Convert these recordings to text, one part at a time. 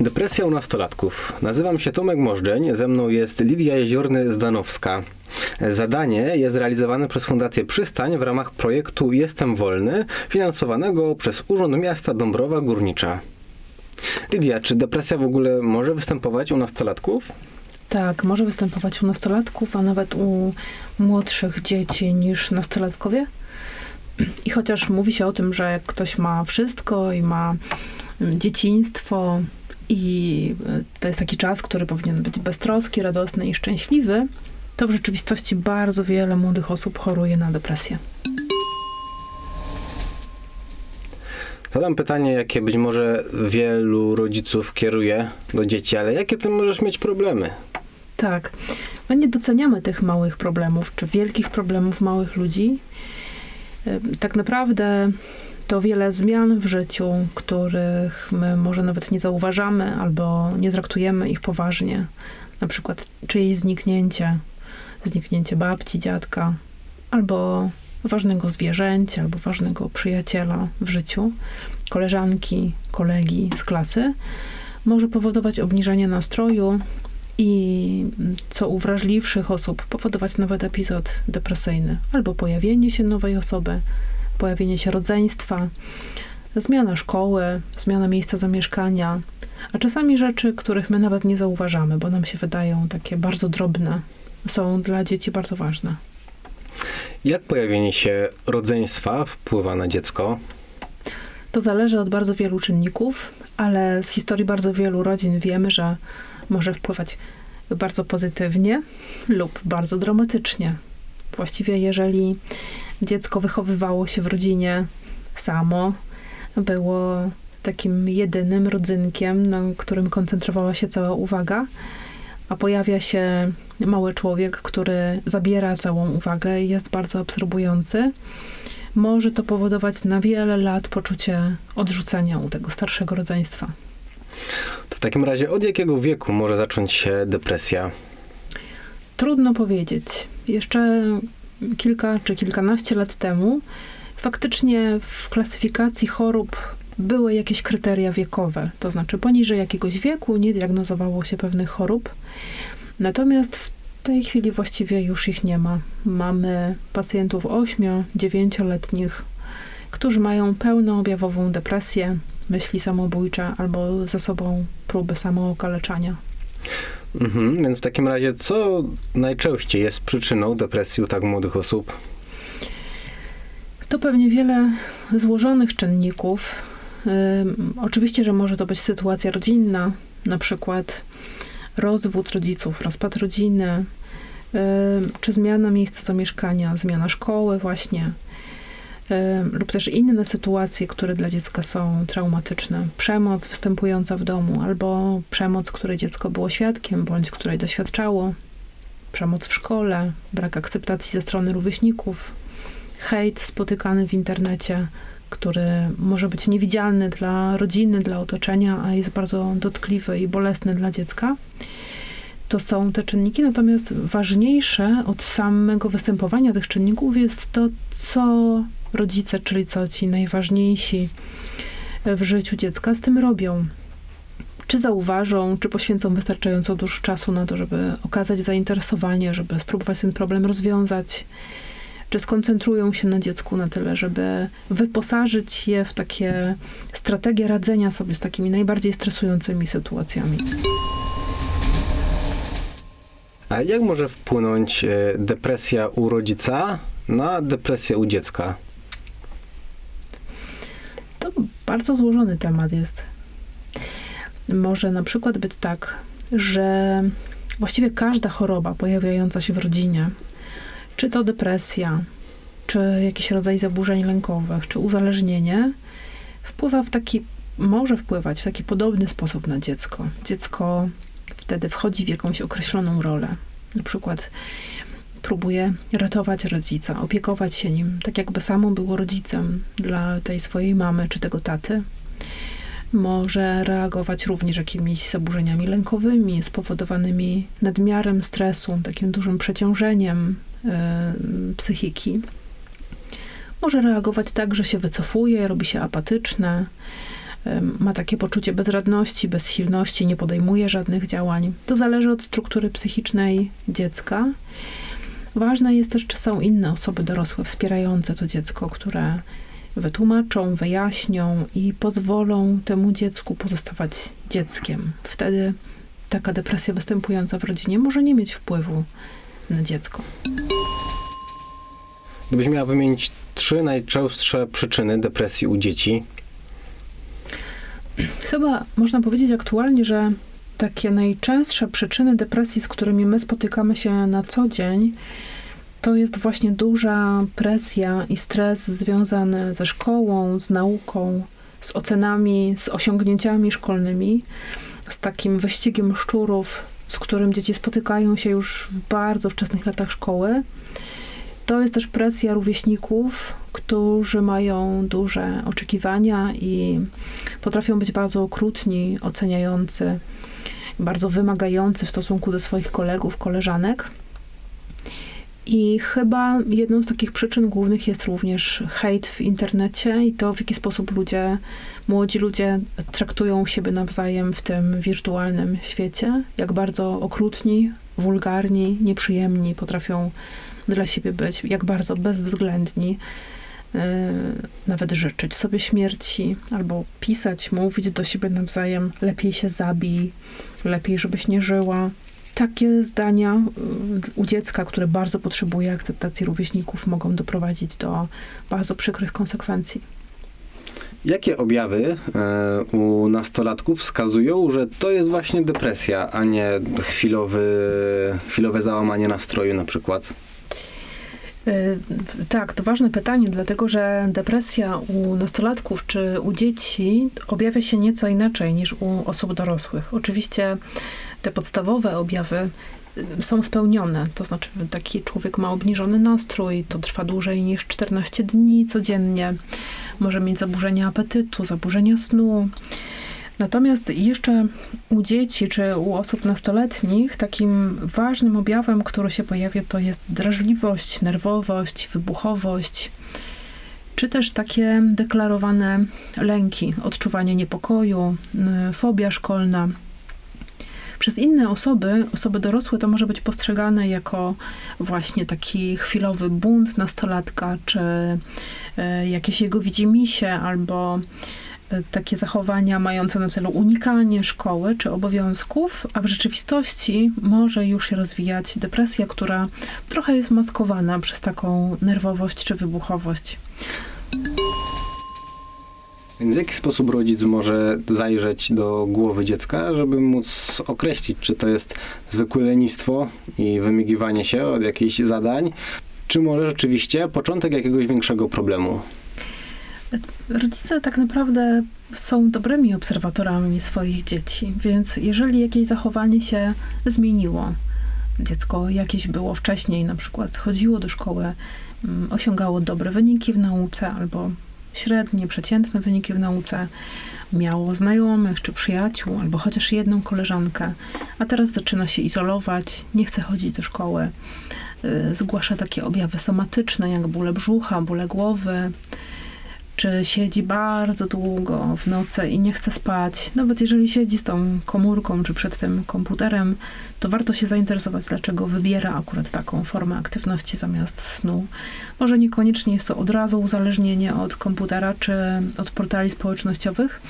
Depresja u nastolatków. Nazywam się Tomek Możdżeń, ze mną jest Lidia Jeziorny-Zdanowska. Zadanie jest realizowane przez Fundację Przystań w ramach projektu Jestem Wolny, finansowanego przez Urząd Miasta Dąbrowa Górnicza. Lidia, czy depresja w ogóle może występować u nastolatków? Tak, może występować u nastolatków, a nawet u młodszych dzieci niż nastolatkowie. I chociaż mówi się o tym, że ktoś ma wszystko i ma dzieciństwo i y, to jest taki czas, który powinien być beztroski, radosny i szczęśliwy, to w rzeczywistości bardzo wiele młodych osób choruje na depresję. Zadam pytanie, jakie być może wielu rodziców kieruje do dzieci, ale jakie ty możesz mieć problemy? Tak. My nie doceniamy tych małych problemów, czy wielkich problemów małych ludzi. Y, Tak naprawdę to wiele zmian w życiu, których my może nawet nie zauważamy albo nie traktujemy ich poważnie. Na przykład czyjeś zniknięcie, zniknięcie babci, dziadka, albo ważnego zwierzęcia, albo ważnego przyjaciela w życiu, koleżanki, kolegi z klasy, może powodować obniżenie nastroju i co u wrażliwszych osób powodować nawet epizod depresyjny, albo pojawienie się nowej osoby, pojawienie się rodzeństwa, zmiana szkoły, zmiana miejsca zamieszkania, a czasami rzeczy, których my nawet nie zauważamy, bo nam się wydają takie bardzo drobne, są dla dzieci bardzo ważne. Jak pojawienie się rodzeństwa wpływa na dziecko? To zależy od bardzo wielu czynników, ale z historii bardzo wielu rodzin wiemy, że może wpływać bardzo pozytywnie lub bardzo dramatycznie. Właściwie, jeżeli dziecko wychowywało się w rodzinie samo, było takim jedynym rodzynkiem, na którym koncentrowała się cała uwaga, a pojawia się mały człowiek, który zabiera całą uwagę i jest bardzo absorbujący, może to powodować na wiele lat poczucie odrzucenia u tego starszego rodzeństwa. To w takim razie od jakiego wieku może zacząć się depresja? Trudno powiedzieć. Jeszcze kilka czy kilkanaście lat temu faktycznie w klasyfikacji chorób były jakieś kryteria wiekowe, to znaczy poniżej jakiegoś wieku nie diagnozowało się pewnych chorób. Natomiast w tej chwili właściwie już ich nie ma. Mamy pacjentów 8-9-letnich, którzy mają pełnoobjawową depresję, myśli samobójcze albo za sobą próby samookaleczania. Mhm, więc w takim razie, co najczęściej jest przyczyną depresji u tak młodych osób? To pewnie wiele złożonych czynników. Oczywiście, że może to być sytuacja rodzinna, na przykład rozwód rodziców, rozpad rodziny, czy zmiana miejsca zamieszkania, zmiana szkoły właśnie, lub też inne sytuacje, które dla dziecka są traumatyczne. Przemoc występująca w domu, albo przemoc, której dziecko było świadkiem, bądź której doświadczało, przemoc w szkole, brak akceptacji ze strony rówieśników, hejt spotykany w internecie, który może być niewidzialny dla rodziny, dla otoczenia, a jest bardzo dotkliwy i bolesny dla dziecka. To są te czynniki, natomiast ważniejsze od samego występowania tych czynników jest to, co rodzice, czyli co ci najważniejsi w życiu dziecka z tym robią. Czy zauważą, czy poświęcą wystarczająco dużo czasu na to, żeby okazać zainteresowanie, żeby spróbować ten problem rozwiązać, czy skoncentrują się na dziecku na tyle, żeby wyposażyć je w takie strategie radzenia sobie z takimi najbardziej stresującymi sytuacjami. A jak może wpłynąć e, depresja u rodzica na depresję u dziecka? Bardzo złożony temat jest. Może na przykład być tak, że właściwie każda choroba pojawiająca się w rodzinie, czy to depresja, czy jakiś rodzaj zaburzeń lękowych, czy uzależnienie, wpływa w taki, może wpływać w taki podobny sposób na dziecko. Dziecko wtedy wchodzi w jakąś określoną rolę. Na przykład próbuje ratować rodzica, opiekować się nim, tak jakby samo było rodzicem dla tej swojej mamy czy tego taty. Może reagować również jakimiś zaburzeniami lękowymi, spowodowanymi nadmiarem stresu, takim dużym przeciążeniem e, psychiki. Może reagować tak, że się wycofuje, robi się apatyczne, em, ma takie poczucie bezradności, bezsilności, nie podejmuje żadnych działań. To zależy od struktury psychicznej dziecka. Ważne jest też, czy są inne osoby dorosłe wspierające to dziecko, które wytłumaczą, wyjaśnią i pozwolą temu dziecku pozostawać dzieckiem. Wtedy taka depresja występująca w rodzinie może nie mieć wpływu na dziecko. Gdybyś miała wymienić trzy najczęstsze przyczyny depresji u dzieci, Chyba można powiedzieć aktualnie, że takie najczęstsze przyczyny depresji, z którymi my spotykamy się na co dzień, to jest właśnie duża presja i stres związany ze szkołą, z nauką, z ocenami, z osiągnięciami szkolnymi, z takim wyścigiem szczurów, z którym dzieci spotykają się już w bardzo wczesnych latach szkoły. To jest też presja rówieśników, którzy mają duże oczekiwania i potrafią być bardzo okrutni, oceniający, bardzo wymagający w stosunku do swoich kolegów, koleżanek. I chyba jedną z takich przyczyn głównych jest również hejt w internecie i to, w jaki sposób ludzie, młodzi ludzie traktują siebie nawzajem w tym wirtualnym świecie, jak bardzo okrutni, wulgarni, nieprzyjemni potrafią dla siebie być, jak bardzo bezwzględni, yy, nawet życzyć sobie śmierci, albo pisać, mówić do siebie nawzajem, lepiej się zabij, lepiej, żebyś nie żyła. Takie zdania yy, u dziecka, które bardzo potrzebuje akceptacji rówieśników, mogą doprowadzić do bardzo przykrych konsekwencji. jakie objawy e, u nastolatków wskazują, że to jest właśnie depresja, a nie chwilowy, chwilowe załamanie nastroju na przykład? Y, Tak, to ważne pytanie, dlatego że depresja u nastolatków czy u dzieci objawia się nieco inaczej niż u osób dorosłych. Oczywiście te podstawowe objawy y, są spełnione, to znaczy taki człowiek ma obniżony nastrój, to trwa dłużej niż 14 dni codziennie, może mieć zaburzenia apetytu, zaburzenia snu. Natomiast jeszcze u dzieci czy u osób nastoletnich takim ważnym objawem, który się pojawia, to jest drażliwość, nerwowość, wybuchowość, czy też takie deklarowane lęki, odczuwanie niepokoju, fobia szkolna. Przez inne osoby, osoby dorosłe, to może być postrzegane jako właśnie taki chwilowy bunt nastolatka, czy y, jakieś jego widzimisię, albo takie zachowania mające na celu unikanie szkoły czy obowiązków, a w rzeczywistości może już się rozwijać depresja, która trochę jest maskowana przez taką nerwowość czy wybuchowość. Więc w jaki sposób rodzic może zajrzeć do głowy dziecka, żeby móc określić, czy to jest zwykłe lenistwo i wymygiwanie się od jakichś zadań, czy może rzeczywiście początek jakiegoś większego problemu? Rodzice tak naprawdę są dobrymi obserwatorami swoich dzieci, więc jeżeli jakieś zachowanie się zmieniło, dziecko jakieś było wcześniej, na przykład chodziło do szkoły, mm, osiągało dobre wyniki w nauce albo średnie, przeciętne wyniki w nauce, miało znajomych czy przyjaciół, albo chociaż jedną koleżankę, a teraz zaczyna się izolować, nie chce chodzić do szkoły, y, zgłasza takie objawy somatyczne, jak bóle brzucha, bóle głowy, czy siedzi bardzo długo w nocy i nie chce spać, nawet jeżeli siedzi z tą komórką czy przed tym komputerem, to warto się zainteresować, dlaczego wybiera akurat taką formę aktywności zamiast snu. Może niekoniecznie jest to od razu uzależnienie od komputera czy od portali społecznościowych,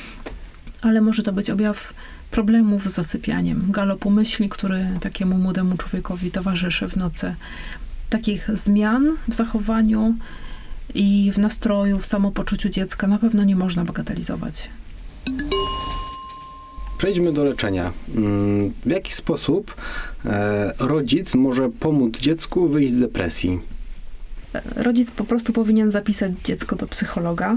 ale może to być objaw problemów z zasypianiem, galopu myśli, który takiemu młodemu człowiekowi towarzyszy w nocy. Takich zmian w zachowaniu i w nastroju, w samopoczuciu dziecka na pewno nie można bagatelizować. Przejdźmy do leczenia. Mm, W jaki sposób e, rodzic może pomóc dziecku wyjść z depresji? Rodzic po prostu powinien zapisać dziecko do psychologa.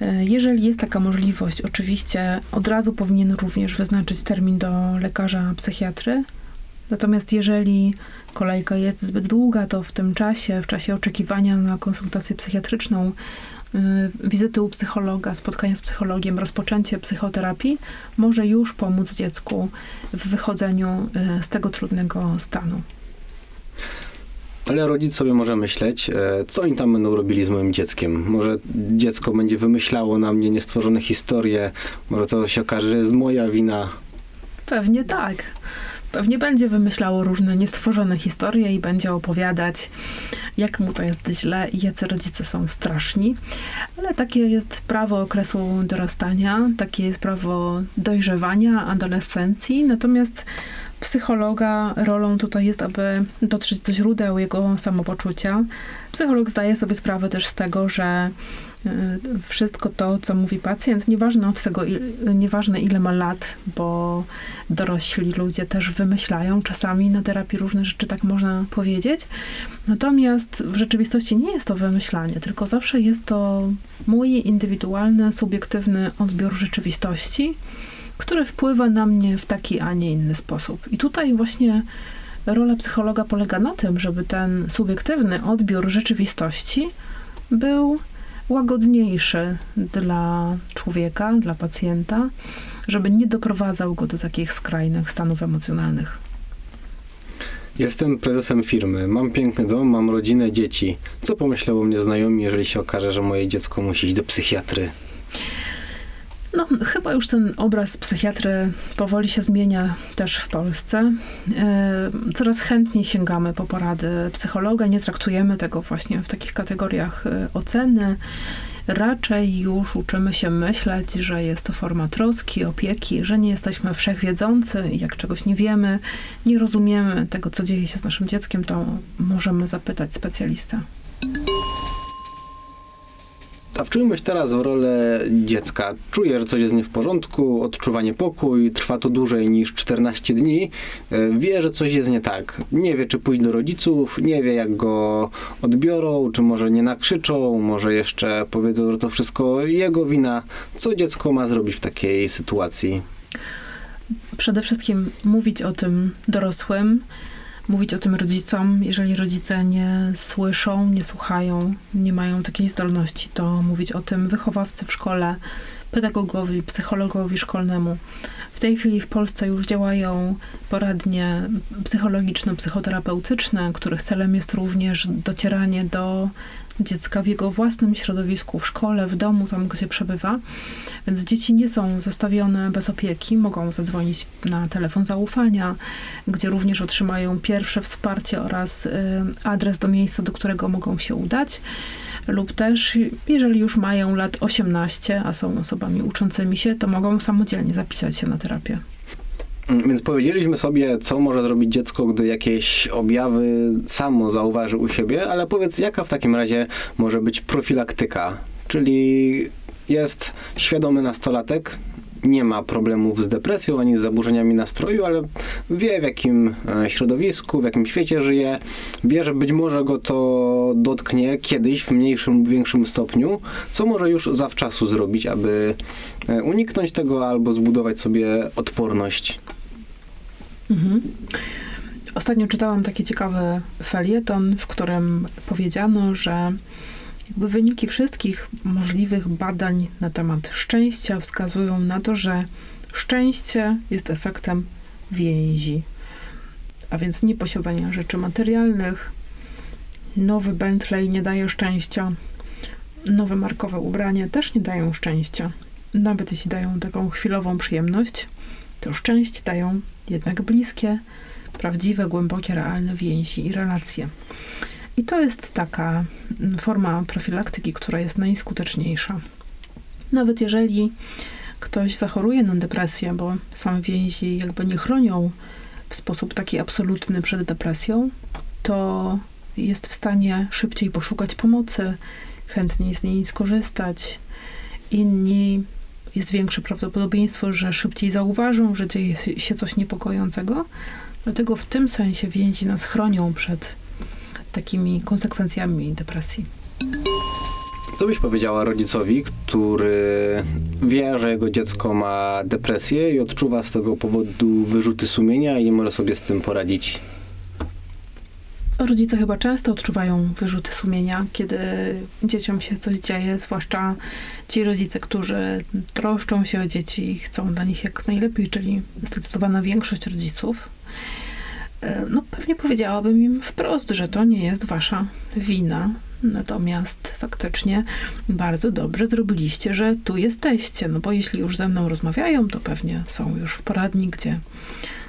E, Jeżeli jest taka możliwość, oczywiście od razu powinien również wyznaczyć termin do lekarza psychiatry. Natomiast jeżeli kolejka jest zbyt długa, to w tym czasie, w czasie oczekiwania na konsultację psychiatryczną, y, wizyty u psychologa, spotkania z psychologiem, rozpoczęcie psychoterapii może już pomóc dziecku w wychodzeniu y, z tego trudnego stanu. Ale rodzic sobie może myśleć, e, co oni tam będą robili z moim dzieckiem. Może dziecko będzie wymyślało na mnie niestworzone historie, może to się okaże, że jest moja wina. Pewnie tak. Pewnie będzie wymyślało różne niestworzone historie i będzie opowiadać, jak mu to jest źle i jacy rodzice są straszni. Ale takie jest prawo okresu dorastania, takie jest prawo dojrzewania, adolescencji. Natomiast psychologa rolą tutaj jest, aby dotrzeć do źródeł jego samopoczucia. Psycholog zdaje sobie sprawę też z tego, że y, wszystko to, co mówi pacjent, nieważne od tego, nieważne ile ma lat, bo dorośli ludzie też wymyślają czasami na terapii różne rzeczy, tak można powiedzieć. Natomiast w rzeczywistości nie jest to wymyślanie, tylko zawsze jest to mój indywidualny, subiektywny odbiór rzeczywistości, który wpływa na mnie w taki, a nie inny sposób. I tutaj właśnie rola psychologa polega na tym, żeby ten subiektywny odbiór rzeczywistości był łagodniejszy dla człowieka, dla pacjenta, żeby nie doprowadzał go do takich skrajnych stanów emocjonalnych. Jestem prezesem firmy, mam piękny dom, mam rodzinę, dzieci. Co pomyślą o mnie znajomi, jeżeli się okaże, że moje dziecko musi iść do psychiatry? No, chyba już ten obraz psychiatry powoli się zmienia też w Polsce. E, Coraz chętniej sięgamy po porady psychologa, nie traktujemy tego właśnie w takich kategoriach e, oceny. Raczej już uczymy się myśleć, że jest to forma troski, opieki, że nie jesteśmy wszechwiedzący jak czegoś nie wiemy, nie rozumiemy tego, co dzieje się z naszym dzieckiem, to możemy zapytać specjalistę. A wczujmy się teraz w rolę dziecka. Czuję, że coś jest nie w porządku, odczuwa niepokój, trwa to dłużej niż 14 dni. E, Wie, że coś jest nie tak. Nie wie, czy pójść do rodziców, nie wie, jak go odbiorą, czy może nie nakrzyczą, może jeszcze powiedzą, że to wszystko jego wina. Co dziecko ma zrobić w takiej sytuacji? przede wszystkim mówić o tym dorosłym, mówić o tym rodzicom. Jeżeli rodzice nie słyszą, nie słuchają, nie mają takiej zdolności, to mówić o tym wychowawcy w szkole, pedagogowi, psychologowi szkolnemu. W tej chwili w Polsce już działają poradnie psychologiczno-psychoterapeutyczne, których celem jest również docieranie do dziecka w jego własnym środowisku, w szkole, w domu, tam gdzie przebywa. Więc dzieci nie są zostawione bez opieki, mogą zadzwonić na telefon zaufania, gdzie również otrzymają pierwsze wsparcie oraz y, adres do miejsca, do którego mogą się udać. Lub też, jeżeli już mają lat 18, a są osobami uczącymi się, to mogą samodzielnie zapisać się na terapię. Mm, Więc powiedzieliśmy sobie, co może zrobić dziecko, gdy jakieś objawy samo zauważy u siebie, ale powiedz, jaka w takim razie może być profilaktyka? Czyli jest świadomy nastolatek, nie ma problemów z depresją ani z zaburzeniami nastroju, ale wie w jakim e, środowisku, w jakim świecie żyje, wie, że być może go to dotknie kiedyś w mniejszym lub większym stopniu, co może już zawczasu zrobić, aby e, uniknąć tego albo zbudować sobie odporność. Mhm. Ostatnio czytałam taki ciekawy felieton, w którym powiedziano, że jakby wyniki wszystkich możliwych badań na temat szczęścia wskazują na to, że szczęście jest efektem więzi, a więc nieposiadania rzeczy materialnych. Nowy Bentley nie daje szczęścia, nowe markowe ubranie też nie dają szczęścia. Nawet jeśli dają taką chwilową przyjemność, to szczęście dają jednak bliskie, prawdziwe, głębokie, realne więzi i relacje. I to jest taka mm, forma profilaktyki, która jest najskuteczniejsza. Nawet jeżeli ktoś zachoruje na depresję, bo same więzi jakby nie chronią w sposób taki absolutny przed depresją, to jest w stanie szybciej poszukać pomocy, chętniej z niej skorzystać. Inni jest większe prawdopodobieństwo, że szybciej zauważą, że dzieje się coś niepokojącego. Dlatego w tym sensie więzi nas chronią przed takimi konsekwencjami depresji. Co byś powiedziała rodzicowi, który wie, że jego dziecko ma depresję i odczuwa z tego powodu wyrzuty sumienia i nie może sobie z tym poradzić? Rodzice chyba często odczuwają wyrzuty sumienia, kiedy dzieciom się coś dzieje, zwłaszcza ci rodzice, którzy troszczą się o dzieci i chcą dla nich jak najlepiej, czyli zdecydowana większość rodziców. E, No pewnie powiedziałabym im wprost, że to nie jest wasza wina. Natomiast faktycznie bardzo dobrze zrobiliście, że tu jesteście. No bo jeśli już ze mną rozmawiają, to pewnie są już w poradni, gdzie,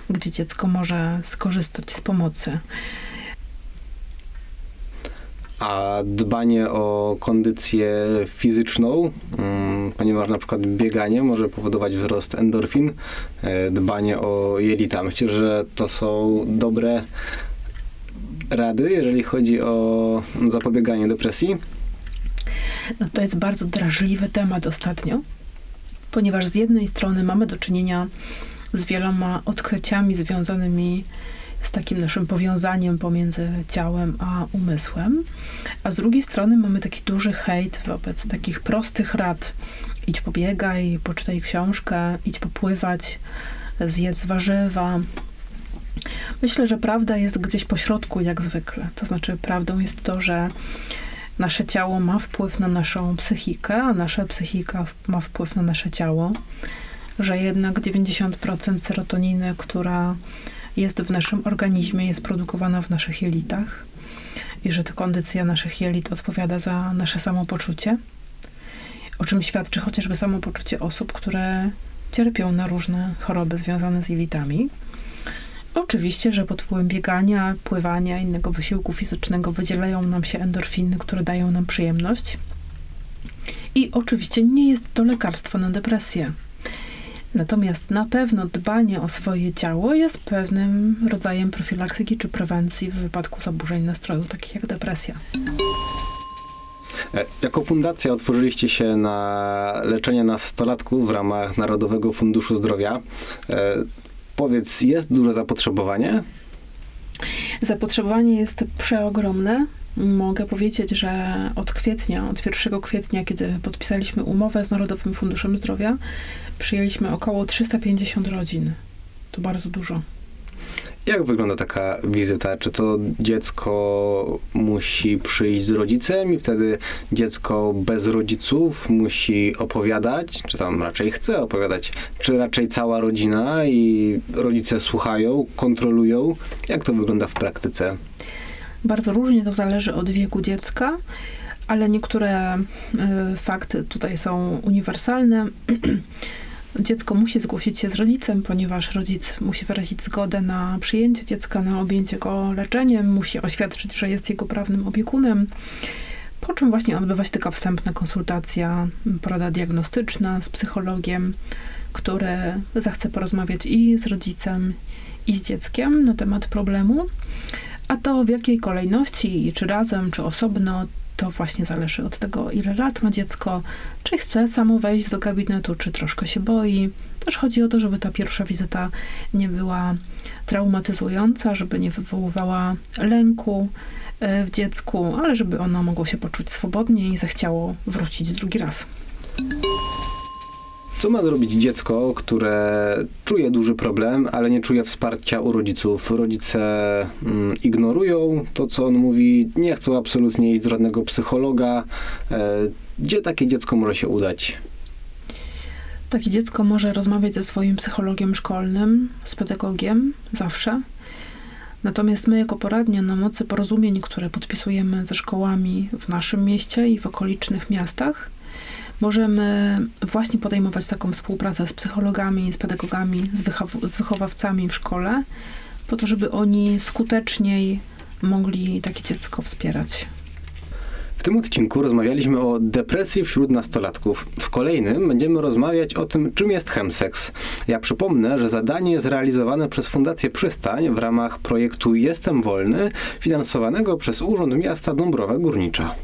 gdzie dziecko może skorzystać z pomocy. A dbanie o kondycję fizyczną, mm, ponieważ na przykład bieganie może powodować wzrost endorfin, e, dbanie o jelita. Myślę, że to są dobre rady, jeżeli chodzi o zapobieganie depresji. No to jest bardzo drażliwy temat ostatnio, ponieważ z jednej strony mamy do czynienia z wieloma odkryciami związanymi takim naszym powiązaniem pomiędzy ciałem a umysłem, a z drugiej strony mamy taki duży hejt wobec takich prostych rad. Idź pobiegaj, poczytaj książkę, idź popływać, zjedz warzywa. Myślę, że prawda jest gdzieś po środku, jak zwykle. To znaczy, prawdą jest to, że nasze ciało ma wpływ na naszą psychikę, a nasza psychika ma wpływ na nasze ciało, że jednak 90% serotoniny, która jest w naszym organizmie, jest produkowana w naszych jelitach i że to kondycja naszych jelit odpowiada za nasze samopoczucie, o czym świadczy chociażby samopoczucie osób, które cierpią na różne choroby związane z jelitami. Oczywiście, że pod wpływem biegania, pływania, innego wysiłku fizycznego wydzielają nam się endorfiny, które dają nam przyjemność. I oczywiście nie jest to lekarstwo na depresję. Natomiast na pewno dbanie o swoje ciało jest pewnym rodzajem profilaktyki czy prewencji w wypadku zaburzeń nastroju, takich jak depresja. E, Jako fundacja otworzyliście się na leczenie nastolatków w ramach Narodowego Funduszu Zdrowia. E, Powiedz, jest duże zapotrzebowanie? Zapotrzebowanie jest przeogromne. Mogę powiedzieć, że od kwietnia, od 1 kwietnia, kiedy podpisaliśmy umowę z Narodowym Funduszem Zdrowia, przyjęliśmy około 350 rodzin. To bardzo dużo. Jak wygląda taka wizyta? Czy to dziecko musi przyjść z rodzicem i wtedy dziecko bez rodziców musi opowiadać, czy tam raczej chce opowiadać, czy raczej cała rodzina i rodzice słuchają, kontrolują? Jak to wygląda w praktyce? Bardzo różnie to zależy od wieku dziecka, ale niektóre y, fakty tutaj są uniwersalne. Dziecko musi zgłosić się z rodzicem, ponieważ rodzic musi wyrazić zgodę na przyjęcie dziecka, na objęcie go leczeniem, musi oświadczyć, że jest jego prawnym opiekunem. Po czym właśnie odbywa się taka wstępna konsultacja, porada diagnostyczna z psychologiem, który zechce porozmawiać i z rodzicem, i z dzieckiem na temat problemu. A to w jakiej kolejności, czy razem, czy osobno, to właśnie zależy od tego, ile lat ma dziecko, czy chce samo wejść do gabinetu, czy troszkę się boi. Też chodzi o to, żeby ta pierwsza wizyta nie była traumatyzująca, żeby nie wywoływała lęku e, w dziecku, ale żeby ono mogło się poczuć swobodnie i zechciało wrócić drugi raz. Co ma zrobić dziecko, które czuje duży problem, ale nie czuje wsparcia u rodziców? Rodzice mm, ignorują to, co on mówi, nie chcą absolutnie iść do żadnego psychologa. E, gdzie takie dziecko może się udać? Takie dziecko może rozmawiać ze swoim psychologiem szkolnym, z pedagogiem, zawsze. Natomiast my, jako poradnia, na mocy porozumień, które podpisujemy ze szkołami w naszym mieście i w okolicznych miastach, możemy właśnie podejmować taką współpracę z psychologami, z pedagogami, z, wychow- z wychowawcami w szkole, po to, żeby oni skuteczniej mogli takie dziecko wspierać. W tym odcinku rozmawialiśmy o depresji wśród nastolatków. W kolejnym będziemy rozmawiać o tym, czym jest chemseks. Ja przypomnę, że zadanie jest realizowane przez Fundację Przystań w ramach projektu Jestem Wolny, finansowanego przez Urząd Miasta Dąbrowa Górnicza.